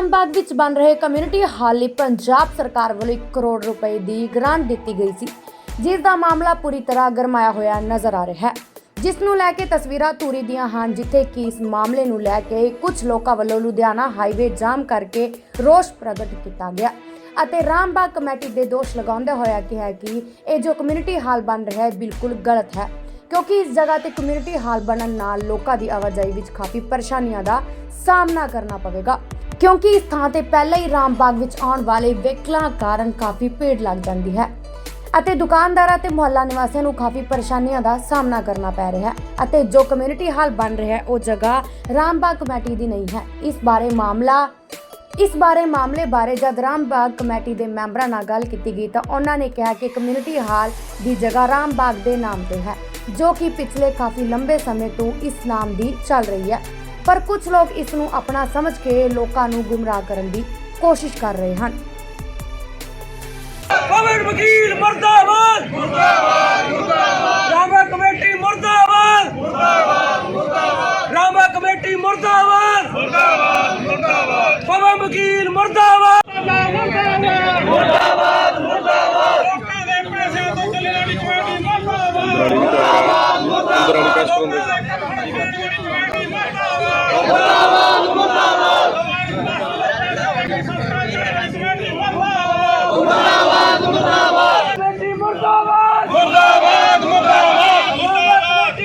ਰਾਮਬਾਗ ਵਿੱਚ ਬਣ ਰਹੇ ਕਮਿਊਨਿਟੀ ਹਾਲ ਲਈ ਪੰਜਾਬ ਸਰਕਾਰ ਵੱਲੋਂ 1 ਕਰੋੜ ਰੁਪਏ ਦੀ ਗ੍ਰਾਂਟ ਦਿੱਤੀ ਗਈ ਸੀ। ਜਿਸ ਦਾ ਮਾਮਲਾ ਪੂਰੀ ਤਰ੍ਹਾਂ ਗਰਮਾਇਆ ਹੋਇਆ ਨਜ਼ਰ ਆ ਰਿਹਾ ਹੈ। ਜਿਸ ਨੂੰ ਲੈ ਕੇ ਤਸਵੀਰਾਂ ਧੂਰੀ ਦੀਆਂ ਹਨ, ਜਿੱਥੇ ਕਿ ਇਸ ਮਾਮਲੇ ਨੂੰ ਲੈ ਕੇ ਕੁਝ ਲੋਕਾਂ ਵੱਲੋਂ ਲੁਧਿਆਣਾ ਹਾਈਵੇ ਜਾਮ ਕਰਕੇ ਰੋਸ ਪ੍ਰਗਟ ਕੀਤਾ ਗਿਆ ਅਤੇ ਰਾਮਬਾਗ ਕਮੇਟੀ ਦੇ ਦੋਸ਼ ਲਗਾਉਂਦੇ ਹੋਇਆ ਕਿਹਾ ਕਿ ਇਹ ਜੋ ਕਮਿਊਨਿਟੀ ਹਾਲ ਬਣ ਰਿਹਾ ਹੈ, ਬਿਲਕੁਲ ਗਲਤ ਹੈ। ਕਿਉਂਕਿ ਇਸ ਜਗ੍ਹਾ ਤੇ ਕਮਿਊਨਿਟੀ ਹਾਲ ਬਣਨ ਨਾਲ ਲੋਕਾਂ ਦੀ ਆਵਾਜਾਈ ਵਿੱਚ ਕਾਫੀ ਪਰੇਸ਼ਾਨੀਆਂ ਦਾ ਸਾਹਮਣਾ ਕਰਨਾ ਪਵੇਗਾ। ਕਿਉਂਕਿ ਇਸ ਥਾਂ ਤੇ ਪਹਿਲਾਂ ਹੀ ਰਾਮਬਾਗ ਵਿੱਚ ਆਉਣ ਵਾਲੇ ਵਹੀਕਲਾਂ ਕਾਰਨ ਕਾਫੀ ਭੀੜ ਲੱਗ ਜਾਂਦੀ ਹੈ ਅਤੇ ਦੁਕਾਨਦਾਰਾਂ ਤੇ ਮੁਹੱਲਾ ਨਿਵਾਸੀਆਂ ਨੂੰ ਕਾਫੀ ਪਰੇਸ਼ਾਨੀਆਂ ਦਾ ਸਾਹਮਣਾ ਕਰਨਾ ਪੈ ਰਿਹਾ ਹੈ ਅਤੇ ਜੋ ਕਮਿਊਨਿਟੀ ਹਾਲ ਬਣ ਰਿਹਾ ਹੈ, ਉਹ ਜਗ੍ਹਾ ਰਾਮਬਾਗ ਕਮੇਟੀ ਦੀ ਨਹੀਂ ਹੈ। ਇਸ ਬਾਰੇ ਮਾਮਲਾ, ਇਸ ਬਾਰੇ ਮਾਮਲੇ ਬਾਰੇ ਜਦ ਰਾਮਬਾਗ ਕਮੇਟੀ ਦੇ ਮੈਂਬਰਾਂ ਨਾਲ ਗੱਲ ਕੀਤੀ ਗਈ ਤਾਂ ਉਹਨਾਂ ਨੇ ਕਿਹਾ ਕਿ ਕਮਿਊਨਿਟੀ ਹਾਲ ਦੀ ਜਗ੍ਹਾ ਰਾਮਬਾਗ ਦੇ ਨਾਮ ਤੇ ਹੈ, ਜੋ ਕਿ ਪਿਛਲੇ ਕਾਫੀ ਲੰਬੇ ਸਮੇਂ ਤੋਂ ਇਸ ਨਾਮ ਦੀ ਚੱਲ ਰਹੀ ਹੈ। ਪਰ ਕੁਝ ਲੋਕ ਇਸ ਨੂੰ ਆਪਣਾ ਸਮਝ ਕੇ ਲੋਕਾਂ ਨੂੰ ਗੁੰਮਰਾਹ ਕਰਨ ਦੀ ਕੋਸ਼ਿਸ਼ ਕਰ ਰਹੇ ਹਨ। ਪਵਨ ਵਕੀਲ ਮਰਦਾਬਾਦ ਮੁਰਦਾਬਾਦ ਰਾਮਾ ਕਮੇਟੀ ਮੁਰਦਾਬਾਦ ਮੁਰਦਾਬਾਦ ਮੁਰਦਾਬਾਦ ਰਾਮਾ ਕਮੇਟੀ ਮੁਰਦਾਬਾਦ ਮੁਰਦਾਬਾਦ ਮੁਰਦਾਬਾਦ ਪਵਨ ਵਕੀਲ ਮੁਰਦਾਬਾਦ ਮੁਰਦਾਬਾਦ ਮੁਰਦਾਬਾਦ ਲੋਕਾਂ ਦੇ ਪੈਸੇ ਤੋਂ ਚੱਲਣ ਵਾਲੀ ਕਮੇਟੀ ਮੁਰਦਾਬਾਦ ਅੰਦਰਾਣੀ ਕੈਸਟਰ ਹੁੰਦੇ ਕਮੇਟੀ ਮੁਰਦਾਬਾਦ ਮੁਰਦਾਬਾਦ ਮੁਰਦਾਬਾਦ ਕਮੇਟੀ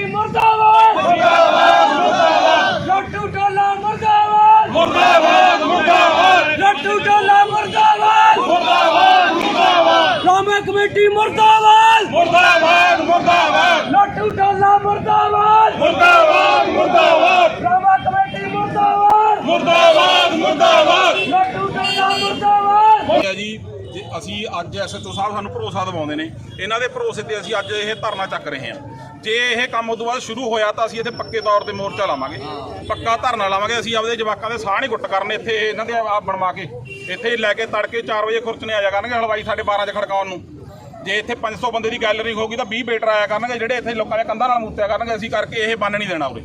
ਮੁਰਦਾਬਾਦ ਮੁਰਦਾਬਾਦ ਮੁਰਦਾਬਾਦ ਲੱਟੂ ਟੋਲਾ ਮੁਰਦਾਬਾਦ ਮੁਰਦਾਬਾਦ ਮੁਰਦਾਬਾਦ ਲੱਟੂ ਟੋਲਾ ਮੁਰਦਾਬਾਦ ਮੁਰਦਾਬਾਦ ਮੁਰਦਾਬਾਦ ਰਾਮਾ ਕਮੇਟੀ ਮੁਰਦਾਬਾਦ ਮੁਰਦਾਬਾਦ ਮੁਰਦਾਬਾਦ ਲੱਟੂ ਟੋਲਾ ਮੁਰਦਾਬਾਦ ਮੁਰਦਾਬਾਦ ਮੁਰਦਾਬਾਦ ਰਾਮਾ ਕਮੇਟੀ ਮੁਰਦਾਬਾਦ ਮੁਰਦਾਬਾਦ ਮੁਰਦਾਬਾਦ ਲੱਟੂ ਟੋਲਾ ਮੁਰਦਾਬਾਦ ਹੈ ਜੀ ਜੇ ਅਸੀਂ ਅੱਜ ਐਸਐਚਓ ਸਾਹਿਬ ਸਾਨੂੰ ਭਰੋਸਾ ਦਿਵਾਉਂਦੇ ਨੇ। ਇਹਨਾਂ ਦੇ ਭਰੋਸੇ ਤੇ ਅਸੀਂ ਅੱਜ ਇਹ ਧਰਨਾ ਚੱਕ ਰਹੇ ਹਾਂ। ਜੇ ਇਹ ਕੰਮ ਉਦੋਂ ਬਾਅਦ ਸ਼ੁਰੂ ਹੋਇਆ ਤਾਂ ਅਸੀਂ ਇੱਥੇ ਪੱਕੇ ਤੌਰ ਤੇ ਮੋਰਚਾ ਲਾਵਾਂਗੇ। ਪੱਕਾ ਧਰਨਾ ਲਾਵਾਂਗੇ। ਅਸੀਂ ਆਪਦੇ ਜਵਾਕਾਂ ਦੇ ਸਾਹ ਨਹੀਂ ਗੁੱਟ ਕਰਨੇ। ਇੱਥੇ ਇਹਨਾਂ ਦੇ ਆ ਬਣਵਾ ਕੇ, ਇੱਥੇ ਹੀ ਲੈ ਕੇ ਤੜਕੇ 4 ਵਜੇ ਖੁਰਚਣੇ ਆਇਆ ਕਰਨਗੇ। ਹਲਵਾਈ ਸਾਡੇ 12 ਚ ਖੜਕਾਉਣ ਨੂੰ। ਜੇ ਇੱਥੇ 500 ਬੰਦੇ ਦੀ ਗੈਲਰੀ ਹੋਊਗੀ ਤਾਂ 20 ਬੇਟਰ ਆਇਆ ਕਰਨਗੇ ਜਿਹੜੇ ਇੱਥੇ ਲੋਕਾਂ ਦੇ ਕੰਧਾਂ ਨਾਲ ਮੂਤਿਆ ਕਰਨਗੇ ਅਸੀਂ ਕਰਕੇ ਇਹ ਬੰਨ ਨਹੀਂ ਦੇਣਾ ਉਰੇ।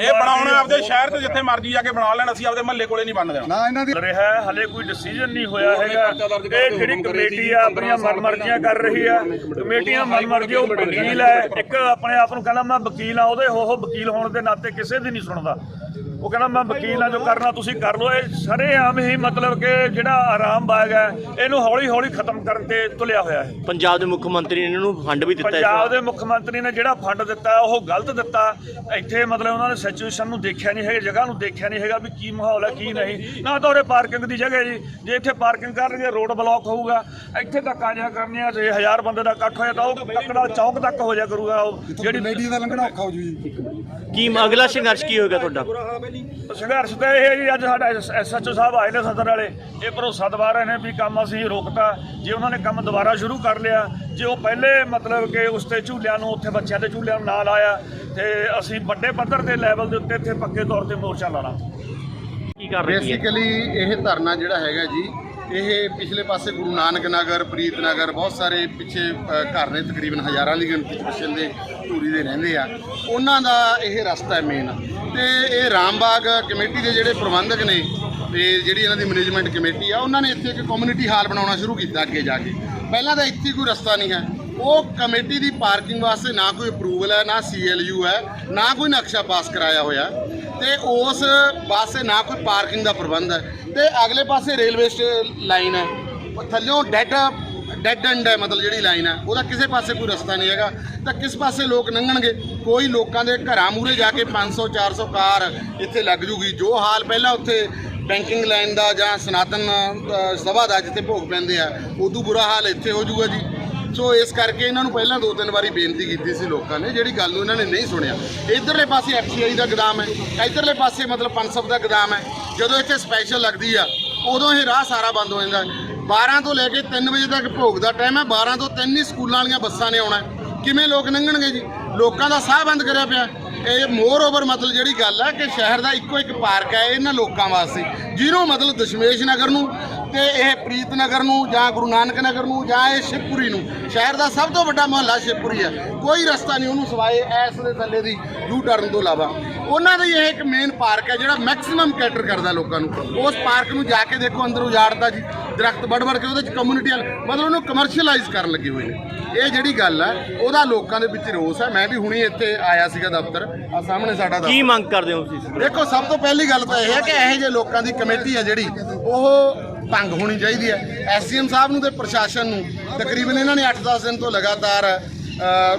ਇਹ ਬਣਾਉਣਾ ਆਪਦੇ ਸ਼ਹਿਰ 'ਚ ਜਿੱਥੇ ਮਰਜ਼ੀ ਜਾ ਕੇ ਬਣਾ ਲੈਣ ਅਸੀਂ ਆਪਦੇ ਮਹੱਲੇ ਕੋਲੇ ਨਹੀਂ ਬੰਨ ਦੇਣਾ। ਨਾ ਇਹਨਾਂ ਦੀ ਰਿਹਾ ਹੈ ਹਲੇ ਕੋਈ ਡਿਸੀਜਨ ਨਹੀਂ ਹੋਇਆ ਹੈਗਾ। ਇਹ ਜਿਹੜੀ ਕਮੇਟੀ ਆ ਆਪਣੀਆਂ ਮਨਮਰਜ਼ੀਆਂ ਕਰ ਰਹੀ ਆ। ਕਮੇਟੀਆਂ ਮਨਮਰਜ਼ੀ ਉਹ ਵਕੀਲ ਹੈ ਇੱਕ ਆਪਣੇ ਆਪ ਨੂੰ ਕਹਿੰਦਾ ਮੈਂ ਵਕੀਲ ਆ ਉਹਦੇ ਉਹ ਵਕੀਲ ਹੋਣ ਦੇ ਨਾਤੇ ਕਿਸੇ ਦੀ ਨਹੀਂ ਸੁਣਦਾ। ਉਹ ਕਹਿੰਦਾ ਮੈਂ ਵਕੀਲ ਆ ਜੋ ਕਰਨਾ ਤੁਸੀਂ ਕਰ ਲਓ। ਇਹ ਸਰੇਆਮ ਹੀ ਮਤਲਬ ਕਿ ਜਿਹੜਾ ਆਰਾਮ ਬਾਗ ਹੈ ਇਹਨੂੰ ਹੌਲੀ ਹੌਲੀ ਖਤਮ ਕਰਨ ਤੇ ਤੁਲਿਆ ਹੋਇਆ ਹੈ। ਪੰਜਾਬ ਦੇ ਮੁੱਖ ਮੰਤਰੀ ਨੇ ਇਹਨਾਂ ਨੂੰ ਫੰਡ ਵੀ ਦਿੱਤਾ ਪੰਜਾਬ। ਦੇ ਮੁੱਖ ਮੰਤਰੀ ਨੇ ਜਿਹੜਾ ਫੰਡ ਦਿੱਤਾ ਉਹ ਗਲਤ ਦਿੱਤਾ। ਇੱਥੇ ਮਤਲਬ ਉਹਨਾਂ ਨੇ ਸਿਚੁਏਸ਼ਨ ਨੂੰ ਦੇਖਿਆ ਨਹੀਂ ਹੈਗਾ ਜਗ੍ਹਾ ਨੂੰ ਦੇਖਿਆ ਨਹੀਂ ਹੈਗਾ ਵੀ ਕੀ ਮਾਹੌਲ ਹੈ ਕੀ ਨਹੀਂ। ਨਾ ਤਾਂ ਉਰੇ ਪਾਰਕਿੰਗ ਦੀ ਜਗ੍ਹਾ ਜੀ। ਜੇ ਇੱਥੇ ਪਾਰਕਿੰਗ ਕਰਨਗੇ ਰੋਡ ਬਲੌਕ ਹੋਊਗਾ ਇੱਥੇ ਤੱਕ ਆ ਜਾ ਕਰਨੇ ਆ ਜੇ ਹਜ਼ਾਰ ਬੰਦੇ ਦਾ ਇਕੱਠ ਹੋਇਆ ਤਾਂ ਉਹ ਕੱਕੜਾ ਚੌਕ ਤੱਕ ਹੋ ਜਾ ਕਰੂਗਾ ਉਹ। ਜਿਹੜੀ ਲੇਡੀ ਦਾ ਲੰਘਣਾ ਔਖਾ ਹੋ ਜੂ ਜੀ। ਕੀ ਅਗਲਾ ਸੰਘਰਸ਼ ਕੀ ਹੋਏਗਾ ਤੁਹਾਡਾ? ਸੰਘਰਸ਼ ਤਾਂ ਇਹ ਹੈ ਜੀ ਅੱਜ ਸਾਡਾ ਐਸਐਚਓ ਸਾਹਿਬ ਆਏ ਨੇ ਸਦਰ ਵਾਲੇ। ਇਹ ਭਰੋਸਾ ਦਵਾ ਰਹੇ ਨੇ ਵੀ ਕੰਮ ਅਸੀਂ ਰੋਕਤਾ। ਜੇ ਉਹਨਾਂ ਨੇ ਕੰਮ ਦੁਬਾਰਾ ਸ਼ੁਰੂ ਕਰ ਲਿਆ ਜੇ ਉਹ ਪਹਿਲੇ ਮਤਲਬ ਕਿ ਉਸ ਤੇ ਝੂਲਿਆਂ ਨੂੰ ਉੱਥੇ ਬੱਚਿਆਂ ਦੇ ਝੂਲਿਆਂ ਨੂੰ ਨਾਲ ਆਇਆ ਤੇ ਅਸੀਂ ਵੱਡੇ ਪੱਧਰ ਦੇ ਲੈਵਲ ਦੇ ਉੱਤੇ ਇੱਥੇ ਪੱਕੇ ਤੌਰ ਤੇ ਮੋਰਚਾ ਲਾਣਾ ਕੀ ਕਰ ਰਹੀ ਹੈ? ਬੇਸਿਕਲੀ ਇਹ ਧਰਨਾ ਜਿਹੜਾ ਹੈਗਾ ਜੀ ਇਹ ਪਿਛਲੇ ਪਾਸੇ ਗੁਰੂ ਨਾਨਕ ਨਗਰ ਪ੍ਰੀਤ ਨਗਰ ਬਹੁਤ ਸਾਰੇ ਪਿੱਛੇ ਘਰ ਨੇ ਤਕਰੀਬਨ ਹਜ਼ਾਰਾਂ ਦੀ ਗਿਣਤੀ ਚ ਵਸਣ ਦੇ। ਧੂਰੀ ਦੇ ਰਹਿੰਦੇ ਆ, ਉਹਨਾਂ ਦਾ ਇਹ ਰਸਤਾ ਹੈ ਮੇਨ ਤੇ ਇਹ ਰਾਮਬਾਗ ਕਮੇਟੀ ਦੇ ਜਿਹੜੇ ਪ੍ਰਬੰਧਕ ਨੇ ਤੇ ਜਿਹੜੀ ਇਹਨਾਂ ਦੀ ਮੈਨੇਜਮੈਂਟ ਕਮੇਟੀ ਆ, ਉਹਨਾਂ ਨੇ ਇੱਥੇ ਇੱਕ ਕਮਿਊਨਿਟੀ ਹਾਲ ਬਣਾਉਣਾ ਸ਼ੁਰੂ ਕੀਤਾ ਅੱਗੇ ਜਾ ਕੇ। ਪਹਿਲਾਂ ਤਾਂ ਇੱਥੇ ਕੋਈ ਰਸਤਾ ਨਹੀਂ ਹੈ। ਉਹ ਕਮੇਟੀ ਦੀ ਪਾਰਕਿੰਗ ਵਾਸਤੇ ਨਾ ਕੋਈ ਅਪਰੂਵਲ ਹੈ, ਨਾ ਸੀਐਲਯੂ ਹੈ, ਨਾ ਕੋਈ ਨਕਸ਼ਾ ਪਾਸ ਕਰਾਇਆ ਹੋਇਆ। ਤੇ ਉਸ ਪਾਸੇ ਨਾ ਕੋਈ ਪਾਰਕਿੰਗ ਦਾ ਪ੍ਰਬੰਧ ਹੈ। ਤੇ ਅਗਲੇ ਪਾਸੇ ਰੇਲਵੇ ਲਾਈਨ ਹੈ। ਉਹ ਥੱਲਿਓਂ ਡੈਡ ਡੈਡ ਐਂਡ ਹੈ, ਮਤਲਬ ਜਿਹੜੀ ਲਾਈਨ ਹੈ, ਉਹਦਾ ਕਿਸੇ ਪਾਸੇ ਕੋਈ ਰਸਤਾ ਨਹੀਂ ਹੈਗਾ। ਤਾਂ ਕਿਸ ਪਾਸੇ ਲੋਕ ਲੰਘਣਗੇ? ਕੋਈ ਲੋਕਾਂ ਦੇ ਘਰਾਂ ਮੂਹਰੇ ਜਾ ਕੇ 500 400 ਕਾਰ ਇੱਥੇ ਲੱਗ ਜੂਗੀ। ਜੋ ਹਾਲ ਪਹਿਲਾਂ ਉੱਥੇ ਬੈਂਕਿੰਗ ਲਾਈਨ ਦਾ ਜਾਂ ਸਨਾਤਨ ਸਭਾ ਦਾ ਜਿੱਥੇ ਭੋਗ ਪੈਂਦੇ ਆ, ਉਦੋਂ ਬੁਰਾ ਹਾਲ ਇੱਥੇ ਹੋ ਜਾਊਗਾ ਜੀ। ਸੋ ਇਸ ਕਰਕੇ ਇਹਨਾਂ ਨੂੰ ਪਹਿਲਾਂ ਦੋ ਤਿੰਨ ਵਾਰੀ ਬੇਨਤੀ ਕੀਤੀ ਸੀ ਲੋਕਾਂ ਨੇ, ਜਿਹੜੀ ਗੱਲ ਨੂੰ ਇਹਨਾਂ ਨੇ ਨਹੀਂ ਸੁਣਿਆ। ਇਧਰਲੇ ਪਾਸੇ ਐਫਸੀਆਈ ਦਾ ਗੋਦਾਮ ਹੈ, ਇਧਰਲੇ ਪਾਸੇ ਮਤਲਬ ਪੰਸਬ ਦਾ ਗੋਦਾਮ ਹੈ। ਜਦੋਂ ਇੱਥੇ ਸਪੈਸ਼ਲ ਲੱਗਦੀ ਆ, ਉਦੋਂ ਇਹ ਰਾਹ ਸਾਰਾ ਬੰਦ ਹੋ ਜਾਂਦਾ। 12 ਤੋਂ ਲੈ ਕੇ 3 ਵਜੇ ਤੱਕ ਭੋਗ ਦਾ ਟਾਈਮ ਹੈ 12 ਤੋਂ 3 ਹੀ ਸਕੂਲਾਂ ਵਾਲੀਆਂ ਬੱਸਾਂ ਨੇ ਆਉਣਾ ਕਿਵੇਂ ਲੋਕ ਲੰਘਣਗੇ ਜੀ? ਲੋਕਾਂ ਦਾ ਸਾਹ ਬੰਦ ਕਰਿਆ ਪਿਆ। ਇਹ ਮੋਰ ਓਵਰ ਮਤਲਬ ਜਿਹੜੀ ਗੱਲ ਹੈ ਕਿ ਸ਼ਹਿਰ ਦਾ ਇੱਕੋ ਇੱਕ ਪਾਰਕ ਹੈ, ਇਹਨਾਂ ਲੋਕਾਂ ਵਾਸਤੇ। ਜਿਹਨੂੰ ਮਤਲਬ ਦਸ਼ਮੇਸ਼ ਨਗਰ ਨੂੰ ਤੇ ਇਹ ਪ੍ਰੀਤ ਨਗਰ ਨੂੰ ਜਾਂ ਗੁਰੂ ਨਾਨਕ ਨਗਰ ਨੂੰ ਜਾਂ ਇਹ ਸ਼ਿਵਪੁਰੀ ਨੂੰ, ਸ਼ਹਿਰ ਦਾ ਸਭ ਤੋਂ ਵੱਡਾ ਮੁਹੱਲਾ ਸ਼ਿਵਪੁਰੀ ਹੈ। ਕੋਈ ਰਸਤਾ ਨਹੀਂ, ਉਹਨੂੰ ਸਵਾਏ ਐਸ ਦੇ ਥੱਲੇ ਦੀ ਯੂ ਟਰਨ ਤੋਂ ਇਲਾਵਾ। ਉਹਨਾਂ ਦਾ ਹੀ ਇਹ ਇੱਕ ਮੇਨ ਪਾਰਕ ਹੈ ਜਿਹੜਾ ਮੈਕਸਿਮਮ ਕੈਟਰ ਕਰਦਾ ਲੋਕਾਂ ਨੂੰ। ਉਸ ਪਾਰਕ ਨੂੰ ਜਾ ਕੇ ਦੇਖੋ ਅੰਦਰ ਉਜਾੜਦਾ ਜੀ ਦਰਖਤ ਵੜ ਵੜ ਕੇ ਉਹਦੇ ਚ ਕਮਿਊਨਿਟੀ ਮਤਲਬ ਉਹਨੂੰ ਕਮਰਸ਼ੀਅਲਾਈਜ਼ ਕਰਨ ਲੱਗੇ ਹੋਏ ਨੇ। ਇਹ ਜਿਹੜੀ ਗੱਲ ਹੈ ਉਹਦਾ ਲੋਕਾਂ ਦੇ ਵਿੱਚ ਰੋਸ ਹੈ। ਮੈਂ ਵੀ ਹੁਣੀ ਇੱਥੇ ਆਇਆ ਸੀਗਾ ਦਫ਼ਤਰ ਆ ਸਾਹਮਣੇ ਸਾਡਾ ਕੀ ਮੰਗ ਕਰਦੇ ਹੋ ਤੁਸੀਂ ਦੇਖੋ ਸਭ ਤੋਂ ਪਹਿਲੀ ਗੱਲ ਤਾਂ ਇਹ ਹੈ ਕਿ ਇਹੋ ਜਿਹੇ ਲੋਕਾਂ ਦੀ ਕਮੇਟੀ ਹੈ ਜਿਹੜੀ ਉਹ ਭੰਗ ਹੋਣੀ ਚਾਹੀਦੀ ਹੈ। ਐਸਡੀਐਮ ਸਾਹਿਬ ਨੂੰ ਤੇ ਪ੍ਰਸ਼ਾਸਨ ਨੂੰ ਤਕਰੀਬਨ ਇਹਨਾਂ ਨੇ 8-10 ਦਿਨ ਤੋਂ ਲਗਾਤਾਰ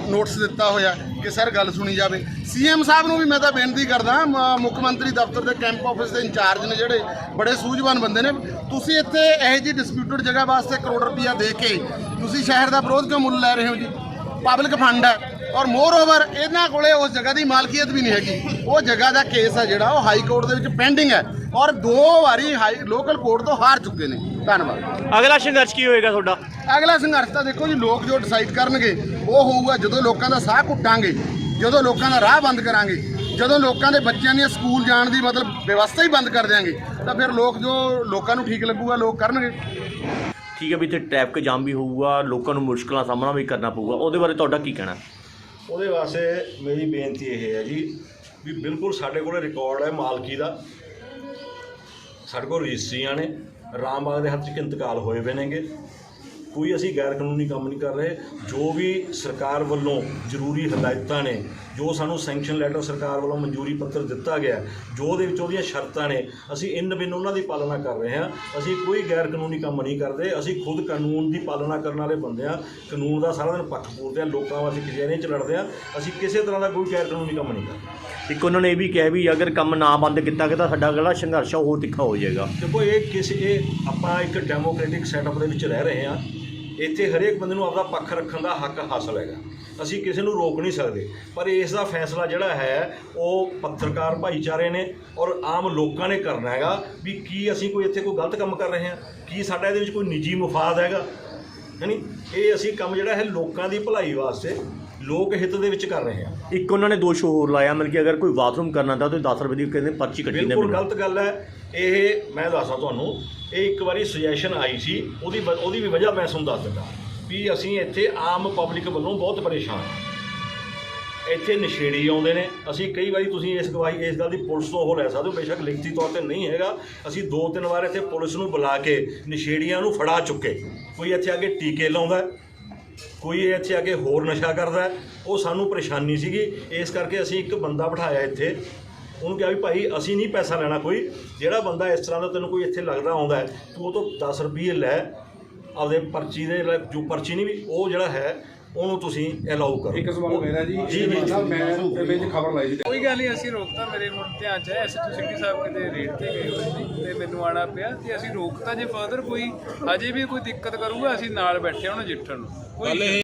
ਨੋਟਿਸ ਦਿੱਤਾ ਹੋਇਆ ਕਿ ਸਰ ਗੱਲ ਸੁਣੀ ਜਾਵੇ। ਸੀਐਮ ਸਾਹਿਬ ਨੂੰ ਵੀ ਮੈਂ ਤਾਂ ਬੇਨਤੀ ਕਰਦਾ ਮੁੱਖ ਮੰਤਰੀ ਦਫ਼ਤਰ ਦੇ ਕੈਂਪ ਆਫਿਸ ਦੇ ਇੰਚਾਰਜ ਨੇ ਜਿਹੜੇ ਬੜੇ ਸੂਝਵਾਨ ਬੰਦੇ ਨੇ। ਤੁਸੀਂ ਇੱਥੇ ਇਹੋ ਜਿਹੀ ਡਿਸਪਿਊਟਡ ਜਗ੍ਹਾ ਵਾਸਤੇ ਕਰੋੜ ਰੁਪਈਆ ਦੇ ਕੇ ਤੁਸੀਂ ਸ਼ਹਿਰ ਦਾ ਵਿਰੋਧ ਕਿਉਂ ਮੁੱਲ ਲੈ ਰਹੇ ਹੋ ਜੀ? ਪਬਲਿਕ ਫੰਡ ਹੈ ਔਰ ਮੋਰ ਓਵਰ ਇਹਨਾਂ ਕੋਲੇ ਉਸ ਜਗ੍ਹਾ ਦੀ ਮਾਲਕੀਅਤ ਵੀ ਨਹੀਂ ਹੈਗੀ। ਉਹ ਜਗ੍ਹਾ ਦਾ ਕੇਸ ਹੈ ਜਿਹੜਾ, ਉਹ ਹਾਈ ਕੋਰਟ ਦੇ ਵਿੱਚ ਪੈਂਡਿੰਗ ਹੈ। ਔਰ ਦੋ ਵਾਰੀ ਹਾਈ ਲੋਕਲ ਕੋਰਟ ਤੋਂ ਹਾਰ ਚੁੱਕੇ ਨੇ। ਧੰਨਵਾਦ। ਅਗਲਾ ਸੰਘਰਸ਼ ਕੀ ਹੋਏਗਾ ਤੁਹਾਡਾ? ਅਗਲਾ ਸੰਘਰਸ਼ ਤਾਂ ਦੇਖੋ ਜੀ ਲੋਕ ਜੋ ਡਿਸਾਈਡ ਕਰਨਗੇ ਉਹ ਹੋਊਗਾ ਜਦੋਂ ਲੋਕਾਂ ਦਾ ਸਾਹ ਘੁੱਟਾਂਗੇ ਜਦੋਂ ਲੋਕਾਂ ਦਾ ਰਾਹ ਬੰਦ ਕਰਾਂਗੇ ਜਦੋਂ ਲੋਕਾਂ ਦੇ ਬੱਚਿਆਂ ਦੀਆਂ ਸਕੂਲ ਜਾਣ ਦੀ ਮਤਲਬ ਵਿਵਸਥਾ ਹੀ ਬੰਦ ਕਰ ਦਿਆਂਗੇ ਤਾਂ ਫਿਰ ਲੋਕ ਜੋ ਲੋਕਾਂ ਨੂੰ ਠੀਕ ਲੱਗੂਗਾ ਲੋਕ ਕਰਨਗੇ। ਠੀਕ ਹੈ ਵੀ ਇੱਥੇ ਟ੍ਰੈਫਿਕ ਜਾਮ ਵੀ ਹੋਊਗਾ ਲੋਕਾਂ ਨੂੰ ਮੁਸ਼ਕਲਾਂ ਦਾ ਸਾਹਮਣਾ ਵੀ ਕਰਨਾ ਪਊਗਾ। ਉਹਦੇ ਬਾਰੇ ਤੁਹਾਡਾ ਕੀ ਕਹਿਣਾ? ਉਹਦੇ ਵਾਸਤੇ ਮੇਰੀ ਬੇਨਤੀ ਇਹ ਹੈ ਜੀ ਵੀ ਬਿਲਕੁਲ ਸਾਡੇ ਕੋਲ ਰਿਕਾਰਡ ਹੈ ਮਾਲਕੀ ਦਾ। ਸਾਡੇ ਕੋਲ ਰਜਿਸਟਰੀਆਂ ਨੇ। ਰਾਮਬਾਗ ਦੇ ਹੱਥ 'ਚ ਇੰਤਕਾਲ ਹੋਏ ਵੇ ਨੇਗੇ। ਕੋਈ ਅਸੀਂ ਗੈਰ ਕਾਨੂੰਨੀ ਕੰਮ ਨਹੀਂ ਕਰ ਰਹੇ। ਜੋ ਵੀ ਸਰਕਾਰ ਵੱਲੋਂ ਜ਼ਰੂਰੀ ਹਦਾਇਤਾਂ ਨੇ ਜੋ ਸਾਨੂੰ ਸੈਂਕਸ਼ਨ ਲੈਟਰ ਸਰਕਾਰ ਵੱਲੋਂ ਮਨਜ਼ੂਰੀ ਪੱਤਰ ਦਿੱਤਾ ਗਿਆ ਜੋ ਉਹਦੇ ਵਿੱਚ ਉਹਦੀਆਂ ਸ਼ਰਤਾਂ ਨੇ ਅਸੀਂ ਇਨ ਬਿਨ ਉਹਨਾਂ ਦੀ ਪਾਲਣਾ ਕਰ ਰਹੇ ਹਾਂ। ਅਸੀਂ ਕੋਈ ਗੈਰ ਕਾਨੂੰਨੀ ਕੰਮ ਨਹੀਂ ਕਰਦੇ। ਅਸੀਂ ਖੁਦ ਕਾਨੂੰਨ ਦੀ ਪਾਲਣਾ ਕਰਨ ਵਾਲੇ ਬੰਦੇ ਹਾਂ। ਕਾਨੂੰਨ ਦਾ ਸਾਰਾ ਦਿਨ ਪੱਖ ਪੂਰਦੇ ਹਾਂ। ਲੋਕਾਂ ਵਾਸਤੇ ਕਿਸੇ ਚ ਲੜਦੇ ਹਾਂ। ਅਸੀਂ ਕਿਸੇ ਤਰ੍ਹਾਂ ਦਾ ਕੋਈ ਗੈਰ ਕਾਨੂੰਨੀ ਕੰਮ ਨਹੀਂ ਕਰਦੇ। ਇੱਕ ਉਹਨਾਂ ਨੇ ਇਹ ਵੀ ਕਿਹਾ ਵੀ ਅਗਰ ਕੰਮ ਨਾ ਬੰਦ ਕੀਤਾ ਗਿਆ ਤਾਂ ਸਾਡਾ ਅਗਲਾ ਸੰਘਰਸ਼ ਹੋਰ ਤਿੱਖਾ ਹੋ ਜਾਏਗਾ। ਦੇਖੋ ਇਹ ਕਿਸੇ ਇਹ ਆਪਾਂ ਇੱਕ ਡੈਮੋਕ੍ਰੈਟਿਕ ਸੈਟਅਪ ਦੇ ਵਿੱਚ ਰਹਿ ਰਹੇ ਹਾਂ। ਇੱਥੇ ਹਰੇਕ ਬੰਦੇ ਨੂੰ ਆਪਦਾ ਪੱਖ ਰੱਖਣ ਦਾ ਹੱਕ ਹਾਸਲ ਹੈਗਾ। ਅਸੀਂ ਕਿਸੇ ਨੂੰ ਰੋਕ ਨਹੀਂ ਸਕਦੇ ਪਰ ਇਸ ਦਾ ਫੈਸਲਾ ਜਿਹੜਾ ਹੈ ਉਹ ਪੱਤਰਕਾਰ ਭਾਈਚਾਰੇ ਨੇ ਔਰ ਆਮ ਲੋਕਾਂ ਨੇ ਕਰਨਾ ਹੈਗਾ ਵੀ ਕੀ ਅਸੀਂ ਕੋਈ ਇੱਥੇ ਕੋਈ ਗਲਤ ਕੰਮ ਕਰ ਰਹੇ ਹਾਂ? ਕੀ ਸਾਡਾ ਇਹਦੇ ਵਿੱਚ ਕੋਈ ਨਿੱਜੀ ਮਫਾਦ ਹੈਗਾ? ਹੈਨੀ? ਇਹ ਅਸੀਂ ਕੰਮ ਜਿਹੜਾ ਹੈ ਲੋਕਾਂ ਦੀ ਭਲਾਈ ਵਾਸਤੇ ਲੋਕ ਹਿੱਤ ਦੇ ਵਿੱਚ ਕਰ ਰਹੇ ਹਾਂ। ਇੱਕ ਉਹਨਾਂ ਨੇ ਦੋਸ਼ ਹੋਰ ਲਾਇਆ ਮਤਲਬ ਕਿ ਅਗਰ ਕੋਈ ਬਾਥਰੂਮ ਕਰਨਾ ਤਾਂ ਉਹਦੇ 10 ਰੁਪਏ ਦੀ ਕਹਿੰਦੇ ਪਰਚੀ ਕੱਟੀ ਨੇ ਬਿਲਕੁਲ ਗਲਤ ਗੱਲ ਹੈ। ਇਹ ਮੈਂ ਦੱਸਦਾ ਤੁਹਾਨੂੰ ਇਹ ਇੱਕ ਵਾਰੀ ਸੁਜੈਸ਼ਨ ਆਈ ਸੀ ਉਹਦੀ ਵ- ਉਹਦੀ ਵੀ ਵਜ੍ਹਾ ਮੈਂ ਤੁਹਾਨੂੰ ਦੱਸ ਦਿੰਦਾ ਵੀ ਅਸੀਂ ਇੱਥੇ ਆਮ ਪਬਲਿਕ ਵੱਲੋਂ ਬਹੁਤ ਪਰੇਸ਼ਾਨ ਹਾਂ। ਇੱਥੇ ਨਸ਼ੇੜੀ ਆਉਂਦੇ ਨੇ ਅਸੀਂ ਕਈ ਵਾਰੀ ਤੁਸੀਂ ਇਸ ਗਵਾਹੀ ਇਸ ਗੱਲ ਦੀ ਪੁਲਿਸ ਤੋਂ ਉਹ ਲੈ ਸਕਦੇ ਹੋ ਬੇਸ਼ੱਕ ਲਿਖਤੀ ਤੌਰ ਤੇ ਨਹੀਂ ਹੈਗਾ। ਅਸੀਂ ਦੋ ਤਿੰਨ ਵਾਰ ਇੱਥੇ ਪੁਲਿਸ ਨੂੰ ਬੁਲਾ ਕੇ ਨਸ਼ੇੜੀਆਂ ਨੂੰ ਫੜਾ ਚੁੱਕੇ। ਕੋਈ ਇੱਥੇ ਆ ਕੇ ਟੀਕੇ ਲਾਉਂਦਾ ਹੈ, ਕੋਈ ਇੱਥੇ ਆ ਕੇ ਹੋਰ ਨਸ਼ਾ ਕਰਦਾ ਉਹ ਸਾਨੂੰ ਪਰੇਸ਼ਾਨੀ ਸੀਗੀ। ਇਸ ਕਰਕੇ ਅਸੀਂ ਇੱਕ ਬੰਦਾ ਬਿਠਾਇਆ ਇੱਥੇ ਉਹਨੂੰ ਕਿਹਾ ਵੀ ਭਾਈ ਅਸੀਂ ਨਹੀਂ ਪੈਸਾ ਲੈਣਾ ਕੋਈ ਜਿਹੜਾ ਬੰਦਾ ਇਸ ਤਰ੍ਹਾਂ ਦਾ ਤੈਨੂੰ ਕੋਈ ਇੱਥੇ ਲੱਗਦਾ ਆਉਂਦਾ ਹੈ, ਤੂੰ ਉਹ ਤੋਂ 10 ਰੁਪਏ ਲੈ ਆਪਦੇ ਪਰਚੀ ਦੇ ਜੋ ਪਰਚੀ ਨਹੀਂ ਵੀ ਉਹ ਜਿਹੜਾ ਹੈ ਉਹਨੂੰ ਤੁਸੀਂ ਅਲਾਉ ਕਰੋ। ਇੱਕ ਸਵਾਲ ਮੇਰਾ ਜੀ ਜੀ, ਜੀ, ਮੈਂ ਤੇ ਵਿੱਚ ਖਬਰ ਲਾਈ ਸੀ। ਕੋਈ ਗੱਲ ਨਹੀਂ ਅਸੀਂ ਰੋਕਤਾ ਮੇਰੇ ਹੁਣ ਧਿਆਨ ਚ ਹੈ ਐਸਐਚਓ ਸਿਟੀ ਸਾਹਿਬ ਕਿਤੇ ਰੇਡ ਤੇ ਗਏ ਹੋਏ ਸੀ ਤੇ ਮੈਨੂੰ ਆਣਾ ਪਿਆ ਤੇ ਅਸੀਂ ਰੋਕਤਾ ਜੇ ਫਰਦਰ ਕੋਈ ਅਜੇ ਵੀ ਕੋਈ ਦਿੱਕਤ ਕਰੂਗਾ ਅਸੀਂ ਨਾਲ ਬੈਠੇ ਹਾਂ ਉਹਨਾਂ ਜਿੱਠਣ ਨੂੰ। ਕੋਈ